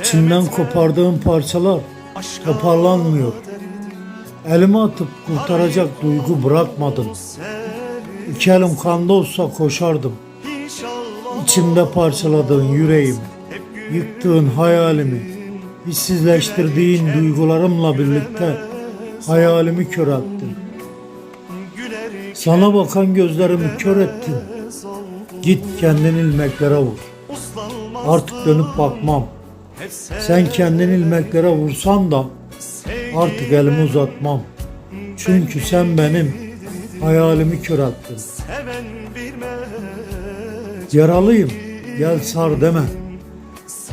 İçimden kopardığım parçalar toparlanmıyor. Elime atıp kurtaracak duygu bırakmadın. İki elim kanda olsa koşardım. İçimde parçaladığın yüreğim, yıktığın hayalimi, hissizleştirdiğin duygularımla birlikte hayalimi kör ettin. Sana bakan gözlerimi kör ettin. Git kendin ilmeklere vur. Artık dönüp bakmam. Sen kendin ilmeklere vursan da artık elimi uzatmam. Çünkü sen benim hayalimi kör ettin. Yaralıyım, gel sar deme.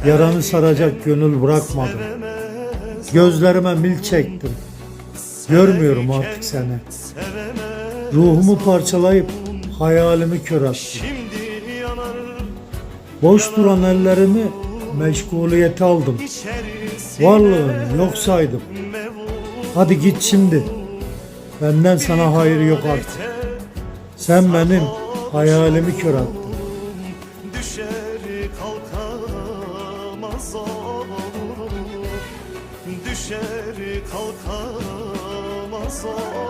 Yaranı saracak gönül bırakmadım. Gözlerime mil çektim. Görmüyorum artık seni. Ruhumu parçalayıp hayalimi kör ettin. Boş duran ellerimi meşguliyete aldım. Varlığını yok saydım. Hadi git şimdi. Benden sana hayır yok artık. Sen benim hayalimi kör olur Düşer kalkamaz olur